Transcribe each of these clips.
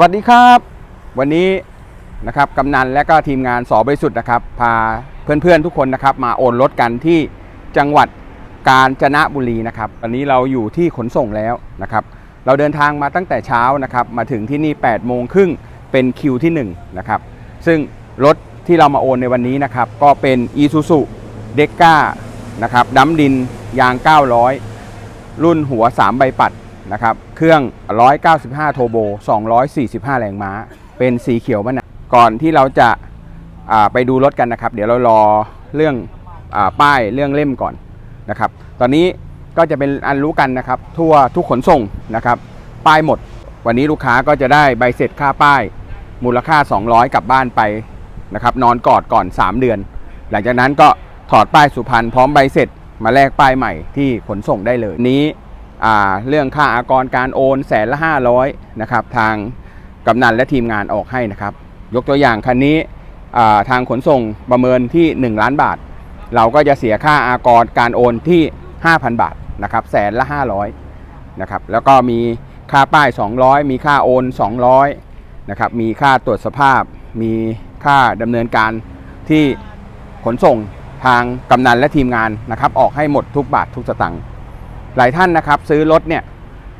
วัสดีครับ วันนี้นะครับกำนันและก็ทีมงานสอบริสุทธิ์นะครับ พาเพื่อนๆทุกคนนะครับ มาโอนรถกันที่จังหวัดกาญจนบุรีนะครับตอนนี้เราอยู่ที่ขนส่งแล้วนะครับ เราเดินทางมาตั้งแต่เช้านะครับ มาถึงที่นี่8โมงครึ่งเป็นคิวที่1นะครับซึ่งรถที่เรามาโอนในวันนี้นะครับ ก็เป็น i s u z u d e c a นะครับดัมดินยาง 900 รุ่นหัว 3 ใบปัด นะครับ เครื่อง 195 โทโบ 245 แรงม้า เป็นสีเขียวมะนาวก่อนที่เราจะาไปดูรถกันนะครับ เดี๋ยวเรารอเรื่องอป้ายเรื่องเล่มก่อนนะครับ ตอนนี้ก็จะเป็นอันรู้กันนะครับ ทั่วทุกขนส่งนะครับ ป้ายหมด วันนี้ลูกค้าก็จะได้ใบเสร็จค่าป้าย มูลค่า 200 กลับบ้านไปนะครับ นอนกอดก่อน 3 เดือน หลังจากนั้นก็ถอดป้ายสุพรรณพร้อมใบเสร็จมาแลกป้ายใหม่ที่ขนส่งได้เลยนี้ เรื่องค่าอากรการโอนแสนละ500นะครับทางกำนันและทีมงานออกให้นะครับ ยกตัวอย่างคันนี้ทางขนส่งประเมินที่ 1 ล้านบาท เราก็จะเสียค่าอากรการโอนที่ 5,000 บาทนะครับแสนละ500นะครับแล้วก็มีค่าป้าย 200 มีค่าโอน 200นะครับมีค่าตรวจสภาพ มีค่าดำเนินการที่ขนส่งทางกำนันและทีมงานนะครับออกให้หมดทุกบาททุกสตังค์ หลายท่านนะครับซื้อรถเนี่ย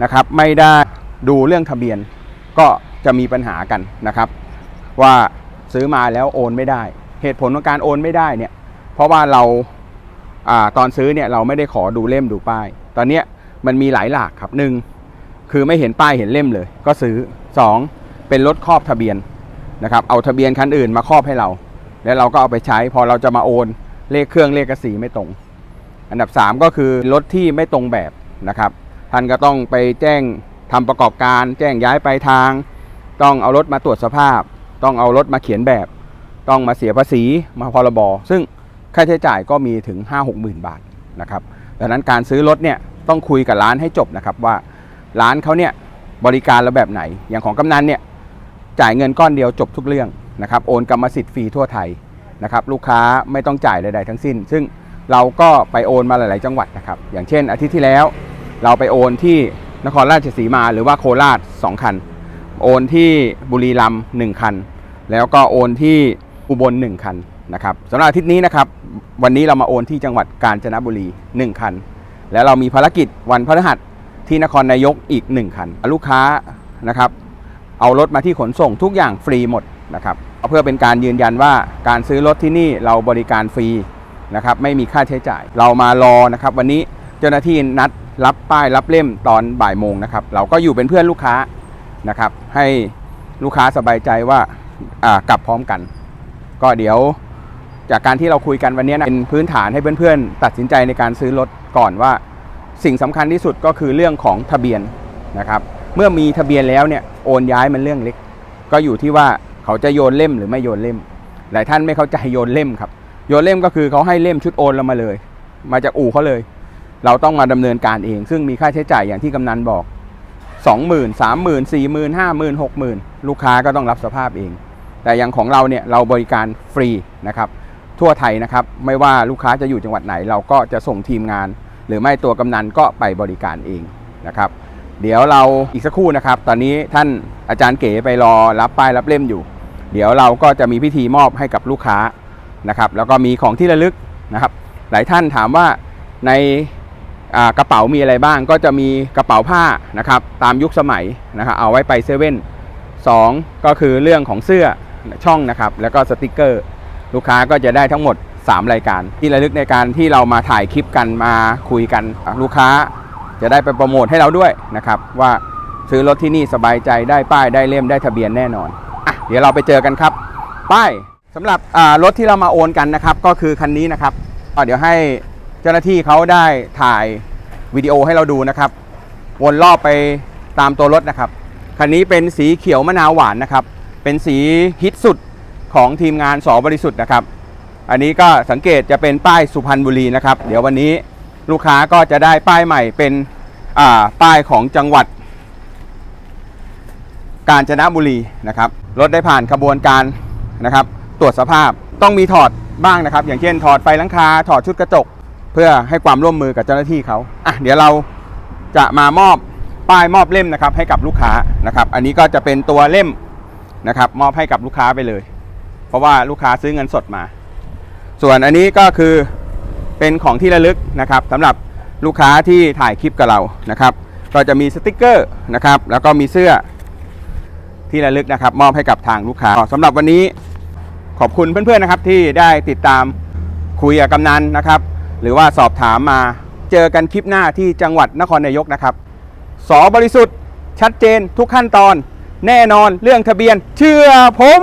นะครับไม่ได้ดูเรื่องทะเบียนก็จะมีปัญหากันนะครับ ว่าซื้อมาแล้วโอนไม่ได้ เหตุผลของการโอนไม่ได้เนี่ยเพราะว่าเราอาตอนซื้อเนี่ยเราไม่ได้ขอดูเล่มดูป้าย ตอนเนี้ยมันมีหลายหลากครับหนึ่งคือไม่เห็นป้ายเห็นเล่มเลย ก็ซื้อสองเป็นรถครอบทะเบียนนะครับเอาทะเบียนคันอื่นมาครอบให้เรา แล้วเราก็เอาไปใช้พอเราจะมาโอนเลขเครื่องเลขกระสีไม่ตรง อันดับ 3 ก็คือรถที่ไม่ตรงแบบนะครับ ท่านก็ต้องไปแจ้งทำประกอบการ แจ้งย้ายไปลายทาง ต้องเอารถมาตรวจสภาพ ต้องเอารถมาเขียนแบบ ต้องมาเสียภาษีมาพรบซึ่งค่าใช้จ่ายก็มีถึง 5 6หมื่นบาทนะครับดังนั้นการซื้อรถเนี่ยต้องคุยกับร้านให้จบนะครับว่าร้านเขาเนี่ยบริการเราแบบไหน อย่างของกำนันเนี่ยจ่ายเงินก้อนเดียวจบทุกเรื่องนะครับโอนกรรมสิทธิ์ฟรีทั่วไทยนะครับลูกค้าไม่ต้องจ่ายใดๆทั้งสิ้น ซึ่ง เราก็ไปโอนมาหลาย ๆ จังหวัดนะครับ อย่างเช่น อาทิตย์ที่แล้ว เราไปโอนที่นครราชสีมาหรือว่าโคราช 2 คัน โอนที่บุรีรัมย์1คัน แล้วก็โอนที่อุบล1คันนะครับสำหรับอาทิตย์นี้นะครับ วันนี้เรามาโอนที่จังหวัดกาญจนบุรี 1 คัน แล้วเรามีภารกิจวันพฤหัสที่นครนายกอีก 1 คัน ลูกค้านะครับ เอารถมาที่ขนส่งทุกอย่างฟรีหมดนะครับเพื่อเป็นการยืนยันว่าการซื้อรถที่นี่เราบริการฟรี นะครับไม่มีค่าใช้จ่าย เรามารอนะครับวันนี้เจ้าหน้าที่นัดรับป้ายรับเล่มตอนบ่ายโมงนะครับเราก็อยู่เป็นเพื่อนลูกค้านะครับให้ลูกค้าสบายใจว่ากลับพร้อมกัน ก็เดี๋ยวจากการที่เราคุยกันวันนี้นะเป็นพื้นฐานให้เพื่อนๆ ตัดสินใจในการซื้อรถก่อนว่า สิ่งสำคัญที่สุดก็คือเรื่องของทะเบียนนะครับเมื่อมีทะเบียนแล้วเนี่ยโอนย้ายมันเรื่องเล็ก ก็อยู่ที่ว่าเขาจะโยนเล่มหรือไม่โยนเล่มหลายท่านไม่เข้าใจโยนเล่มครับ โยนเล่มก็คือเขาให้เล่มชุดโอนเรามาเลย มาจากอู่เขาเลย เราต้องมาดำเนินการเอง ซึ่งมีค่าใช้จ่ายอย่างที่กำนันบอก 20,000 30,000 40,000 50,000 60,000 ลูกค้าก็ต้องรับสภาพเอง แต่อย่างของเราเนี่ยเราบริการฟรีนะครับทั่วไทยนะครับไม่ว่าลูกค้าจะอยู่จังหวัดไหน เราก็จะส่งทีมงาน หรือไม่ตัวกำนันก็ไปบริการเองนะครับ เดี๋ยวเราอีกสักครู่นะครับ ตอนนี้ท่านอาจารย์เก๋ไปรอรับป้ายรับเล่มอยู่ เดี๋ยวเราก็จะมีพิธีมอบให้กับลูกค้า นะครับแล้วก็มีของที่ระลึกนะครับ หลายท่านถามว่าในกระเป๋ามีอะไรบ้าง ก็จะมีกระเป๋าผ้านะครับตามยุคสมัยนะครับเอาไว้ไปเซเว่นสองก็คือเรื่องของเสื้อช่องนะครับแล้วก็สติกเกอร์ ลูกค้าก็จะได้ทั้งหมด 3 รายการ ที่ระลึกในการที่เรามาถ่ายคลิปกันมาคุยกันลูกค้าจะได้ไปโปรโมทให้เราด้วยนะครับว่าซื้อรถที่นี่สบายใจได้ป้ายได้เล่มได้ทะเบียนแน่นอนอะเดี๋ยวเราไปเจอกันครับ ป้าย สำหรับรถที่เรามาโอนกันนะครับก็คือคันนี้นะครับเดี๋ยวให้เจ้าหน้าที่เขาได้ถ่ายวิดีโอให้เราดูนะครับ วนรอบไปตามตัวรถนะครับคันนี้เป็นสีเขียวมะนาวหวานนะครับ เป็นสีฮิตสุดของทีมงานสอบริสุทธิ์นะครับ อันนี้ก็สังเกตจะเป็นป้ายสุพรรณบุรีนะครับ เดี๋ยววันนี้ลูกค้าก็จะได้ป้ายใหม่เป็นป้ายของจังหวัด กาญจนบุรีนะครับรถได้ผ่านขบวนการนะครับ ตรวจสภาพต้องมีถอดบ้างนะครับ อย่างเช่น ถอดไฟลังคา ถอดชุดกระจก เพื่อให้ความร่วมมือกับเจ้าหน้าที่เขาอะเดี๋ยวเราจะมามอบป้ายมอบเล่มนะครับให้กับลูกค้านะครับ อันนี้ก็จะเป็นตัวเล่มนะครับ มอบให้กับลูกค้าไปเลย เพราะว่าลูกค้าซื้อเงินสดมา ส่วนอันนี้ก็คือเป็นของที่ระลึกนะครับสำหรับลูกค้าที่ถ่ายคลิปกับเรานะครับ ก็จะมีสติกเกอร์นะครับ แล้วก็มีเสื้อที่ระลึกนะครับ มอบให้กับทางลูกค้าสำหรับวันนี้ ขอบคุณเพื่อนๆนะครับที่ได้ติดตามคุยกับกำนันนะครับ หรือว่าสอบถามมาเจอกันคลิปหน้าที่จังหวัดนครนายกนะครับสอบริสุทธิ์ ชัดเจนทุกขั้นตอน แน่นอนเรื่องทะเบียน เชื่อผม